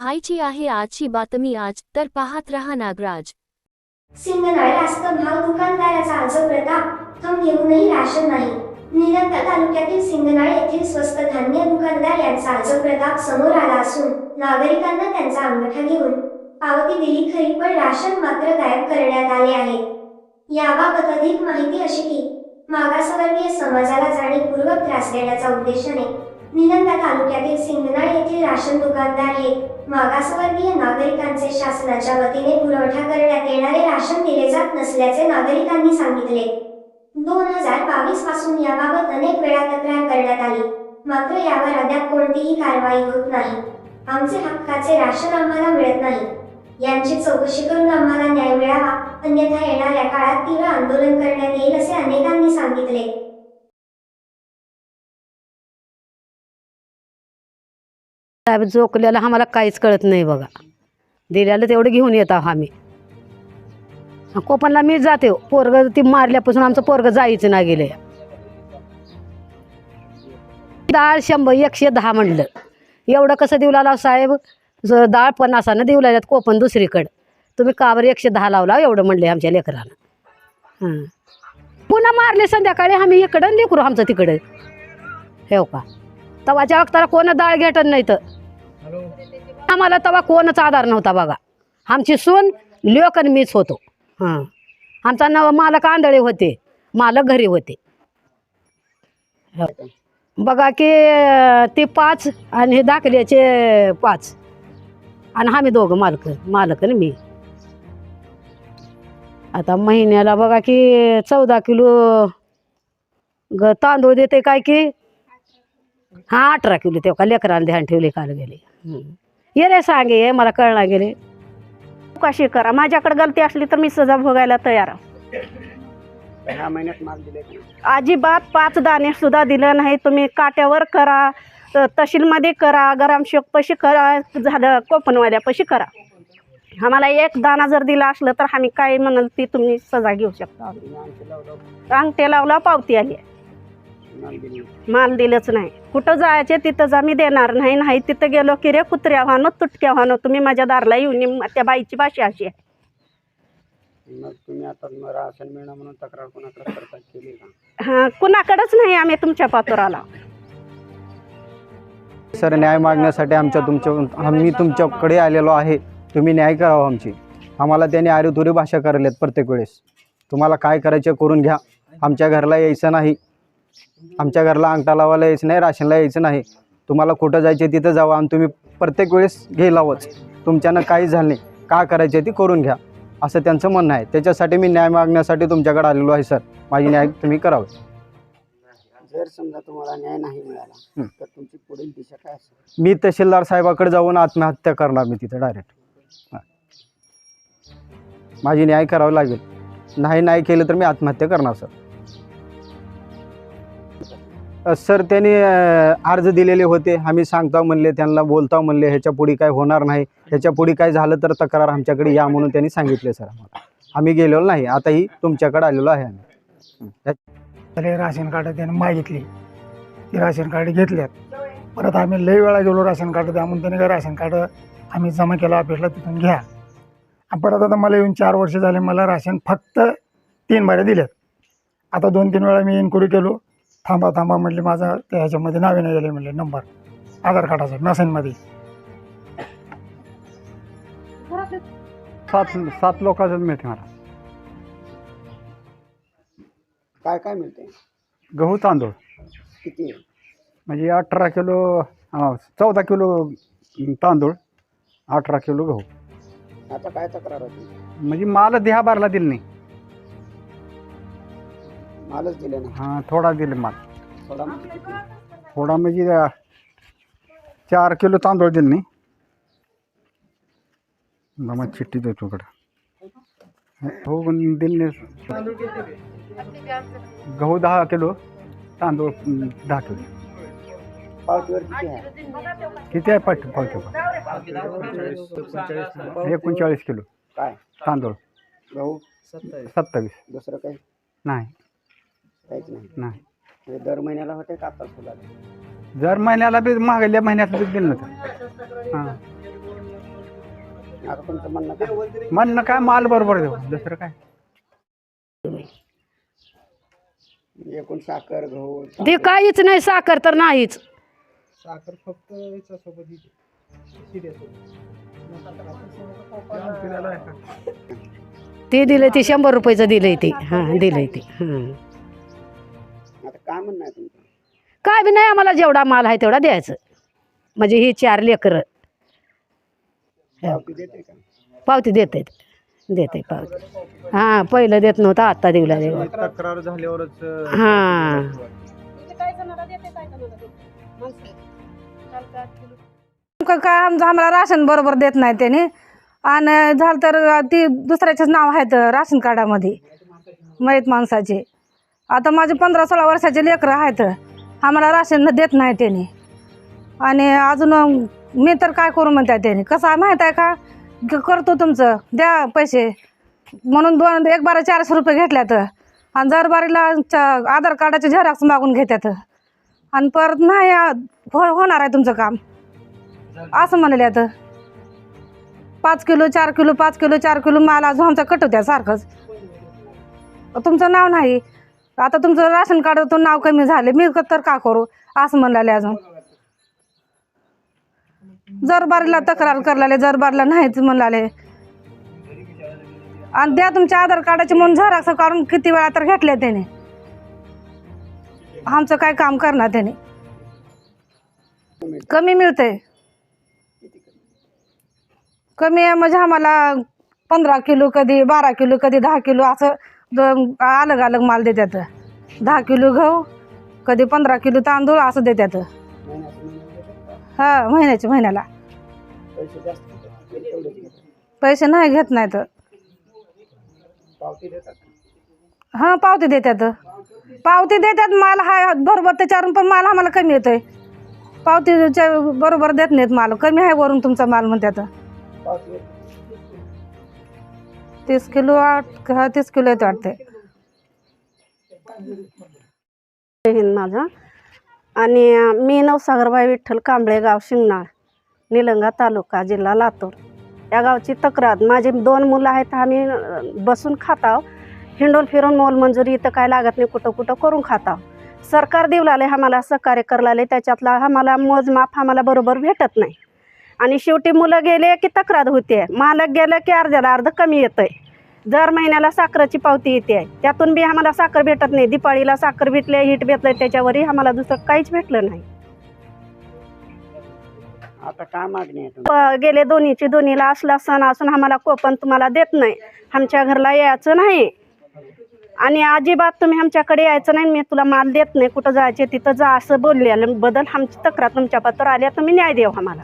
आईची आहे आजची बातमी आज. तर पाहत रहा नागराज. सिंगनाळ भाव दुकानदाराचा आजो प्रताप थंब घेऊनही राशन नाही. निलंगा तालुक्यातील सिंगनाळ येथील स्वस्त धान्य दुकानदार यांचा आजो प्रताप समोर आला असून नागरिकांना त्यांचा अंगठा घेऊन पावती दिली खरी पण राशन मात्र गायब करण्यात आले आहे. याबाबत अधिक माहिती अशी की मागासवर्गीय समाजाला जाणीवपूर्वक त्रास देण्याच्या उद्देशाने निलंगा तालुक्यातील सिंगनाळ येथील राशन दुकानदार हे मागासवर्गीय नागरिकांचे शासनाच्या वतीने पुरवठा करण्यात येणारे राशन दिले जात नसल्याचे नागरिकांनी सांगितले. दोन हजार बावीसपासून याबाबत अनेक वेळा तक्रार करण्यात आली. मात्र यावर अद्याप कोणतीही कारवाई होत नाही. आमचे हक्काचे राशन आम्हाला मिळत नाही. यांची चौकशी करून आम्हाला न्याय मिळावा. अन्यथा येणाऱ्या काळात तीव्र आंदोलन करण्यात येईल असे अनेकांनी सांगितले. साहेब जोकल्याला आम्हाला काहीच कळत नाही बघा. दिल्याला तेवढं घेऊन येत आहो आम्ही. कोपनला मी जाते हो. पोरग ती मारल्यापासून आमचं पोरग जायचं ना गेले डाळ शंभर एकशे दहा म्हणलं एवढं कसं देऊ लागला साहेब? ज- डाळ पन्नासानं देऊ लागल्यात कोपन दुसरीकडं. तुम्ही का बरं एकशे दहा लावला एवढं म्हणले आमच्या लेकरानं. हां. पुन्हा मारले संध्याकाळी आम्ही इकडं लेकरू आमचं तिकडं. हे हो का? तवाच्या वक्ताला कोण डाळ घेटत नाही तर. आम्हाला तवा कोणच आधार नव्हता बघा. आमची सून लोक आणि मीच होतो. हां. आमचा नव मालक आंधळे होते. मालक घरी होते. बघा की ते पाच आणि हे दाखल्याचे पाच. आणि आम्ही दोघं मालक मालक आणि मी. आता महिन्याला बघा की चौदा किलो ग तांदूळ देते काय की? हां अठरा किलो तेव्हा लेकराला ध्यान ठेवले काल गेले. ये रे सांगे ये मला कळणार गेले. कशी करा. माझ्याकडे गलती असली तर मी सजा भोगायला तयार आहे. ह्या महिन्यात माल दिले का अजिबात पाच दाणे सुद्धा दिलं नाही तुम्ही काट्यावर करा तहसीलमध्ये करा ग्रामसेवक पशी करा झालं कोपनवाल्यापाशी करा. आम्हाला एक दाना जर दिला असलं तर आम्ही काय म्हणाल ती तुम्ही सजा घेऊ शकता. अंगठे लावला पावती आली माल दिली माल दिलंच नाही. कुठं जायचे तिथंच आम्ही देणार नाही. नाही तिथं गेलो की रे कुत्र्या व्हानो तुटक्या व्हानो. तुम्ही माझ्या दारला येऊन. त्या बाईची भाषा अशी आहे. मग तुम्ही आता म- राशन मिळणं म्हणून तक्रार कोणाकडे करता केली का? हां कुणाकडंच नाही आम्ही तुमच्या पातोराला. सर न्याय मागण्यासाठी आमच्या तुमच्या आम्ही तुमच्याकडे आलेलो आहे. तुम्ही न्याय करावा आमची. आम्हाला त्यांनी आरेतुरी भाषा करलेत प्रत्येक वेळेस. तुम्हाला काय करायचे करून घ्या. आमच्या घरला यायचं नाही. आमच्या घरला अंगठा लावायला यायचं नाही राशनला यायचं नाही. तुम्हाला कुठं जायचे तिथं जावं आणि तुम्ही प्रत्येक वेळेस घ्यायलावंच तुमच्यानं काही झालं नाही. का करायचे ती करून घ्या. असं त्यांचं म्हणणं आहे. त्याच्यासाठी मी न्याय मागण्यासाठी तुमच्याकडे आलेलो आहे सर. माझी न्याय तुम्ही करावं. जर समजा तुम्हाला न्याय नाही मिळाला. तर तुमची पुढील दिशा काय असेल? मी तहसीलदार साहेबाकडे जाऊन आत्महत्या करणार मी तिथे डायरेक्ट माझी न्याय करावं लागेल. नाही नाही केलं तर मी आत्महत्या करणार सर. सर त्यांनी अर्ज दिलेले होते. आम्ही सांगता म्हणले त्यांना बोलता म्हणले ह्याच्या पुढे काय होणार नाही. ह्याच्या पुढे काय झालं तर तक्रार आमच्याकडे या म्हणून त्यांनी सांगितले सर आम्हाला. आम्ही गेलेलो नाही. आताही तुमच्याकडे आलेलो आहे आम्ही. राशन कार्ड त्यांनी मागितली. ती राशन कार्ड घेतल्यात. परत आम्ही लई वेळा गेलो राशन कार्ड द्या म्हणून त्याने काय राशन कार्ड आम्ही जमा केलं ऑफिसला तिथून घ्या. परत आता मला येऊन चार वर्ष झाले मला राशन फक्त तीन बाऱ्या दिल्यात. आता दोन तीन वेळा मी इन्क्वायरी केलो. थांबा थांबा म्हणले माझं त्या ह्याच्यामध्ये नावे नाही गेले म्हणले नंबर आधार कार्डाचा नसेनमध्ये. सात सात लोकांचं मिळते मला. काय काय मिळते गहू तांदूळ. किती? म्हणजे अठरा किलो अं, चौदा किलो तांदूळ अठरा किलो गहू. आता काय तक्रार होती? म्हणजे माल द्या बारला दिलं नाही. मालच दिले नाही. हां थोडा दिले माल. थोडा म्हणजे किती थोडा म्हणजे अं, चार किलो तांदूळ दिले नाही मग चिठ्ठी देतो कडं हो पण दिले नाही. गहू दहा किलो तांदूळ अं, दहा किलो. पावतीवर किती आहे? किती आहे पाठ पावते? एकोणचाळीस किलो. काय? तांदूळ. गहू? सत्तावीस. दुसरं काही? नाही. काहीच नाही. नाही. म्हणजे दर महिन्याला होते का आता सुद्धा दर महिन्याला बी मागल्या महिन्यात बी दिलं नव्हतं. हां. आता तुमचं म्हणणं काय? म्हणणं काय? माल बरोबर देऊ. दुसरं काय? एकूण साखर गहू ते काहीच नाही. साखर तर नाहीच. साखर फक्त याच्यासोबत ते दिलं ते शंभर रुपयाचं दिलंय ते. हां दिलंय ते. हां काय म्हणणं आहे तुमचं? काय बी नाही आम्हाला जेवढा माल आहे तेवढा द्यायचं. म्हणजे ही चार लेकरं. पावती देते का? पावती देते देते पावती. हां पहिलं देत नव्हतं आत्ता देऊ. लागले तक्रार झाल्यावरच हां. नेमकं काय आमचं आम्हाला राशन बरोबर देत नाही त्याने. आणि झालं तर ती दुसऱ्याचेच नाव आहेत राशन कार्डामध्ये. मयत माणसाचे. आता माझे पंधरा सोळा वर्षाचे लेकरं आहेत. आम्हाला राशन देत नाही त्याने. आणि अजून मी तर काय करू म्हणते त्याने. कसं आहे माहीत आहे का? करतो तुमचं. द्या पैसे. म्हणून दोन एक बारा चारशे रुपये घेतल्यात. आणि जरबारीला आधार कार्डाचे झेरॉक्स मागून घेतात आणि परत नाही हो होणार आहे तुमचं काम. असं म्हणाले आता पाच किलो चार किलो पाच किलो चार किलो माल अजून आमचा कटवत्या सारखंच. तुमचं नाव नाही. आता तुमचं राशन कार्डातून नाव कमी झाले. मी तर का करू? असं म्हणाले अजून. जरबारीला तक्रार करलाले जरबारला नाहीच म्हणाले आणि द्या तुमच्या आधार कार्डाची म्हणून झेरॉक्स काढून किती वेळा तर घेतल्या त्याने. आमचं काय काम करणार त्याने. कमी मिळते कमी आहे म्हणजे आम्हाला पंधरा किलो कधी बारा किलो कधी दहा किलो असं दोन अलग अलग माल देतात दहा किलो गहू कधी पंधरा किलो तांदूळ असं देतात हा महिन्याच्या महिन्याला. पैसे नाही घेत नाहीत. पावती हां पावती देतात पावती देतात माल हा बरोबर त्याच्यावरून पण माल आम्हाला कमी येतोय. पावतीच्या बरोबर देत नाहीत माल कमी आहे वरून तुमचा माल म्हणतात तीस किलो आठ हा तीस किलो येते वाटते हिंद माझं. आणि मी नवसागरबाई विठ्ठल कांबळे गाव शिंगणाळ निलंगा तालुका जिल्हा लातूर. या गावची तक्रार माझे दोन मुलं आहेत आम्ही बसून खाताव हिंडोल फिरून मोलमंजुरी इथं काय लागत नाही कुठं कुठं करून खाताव सरकार देऊ लागले आम्हाला सहकार्य करायला त्याच्यातला आम्हाला मोजमाप आम्हाला बरोबर भेटत नाही. आणि शेवटी मुलं गेले की तक्रार होते. मालक गेलं की अर्ध्याला अर्ध कमी येतंय. दर महिन्याला साखरेची पावती येते. त्यातून बी आम्हाला साखर भेटत नाही. दिपाळीला साखर भेटले हिट भेटलं त्याच्यावरही आम्हाला दुसरं काहीच भेटलं नाही. आता काय मागणी आहे गेले दोन्हीची दोन्हीला असला सण असून आम्हाला कोपन तुम्हाला देत नाही. आमच्या घरला यायचं नाही. आणि अजिबात तुम्ही आमच्याकडे यायचं नाही मी तुला माल देत नाही. कुठं जायचे तिथं जा असं बोलले. बदल आमची तक्रार तुमच्या पत्र आल्या तुम्ही न्याय देऊ आम्हाला.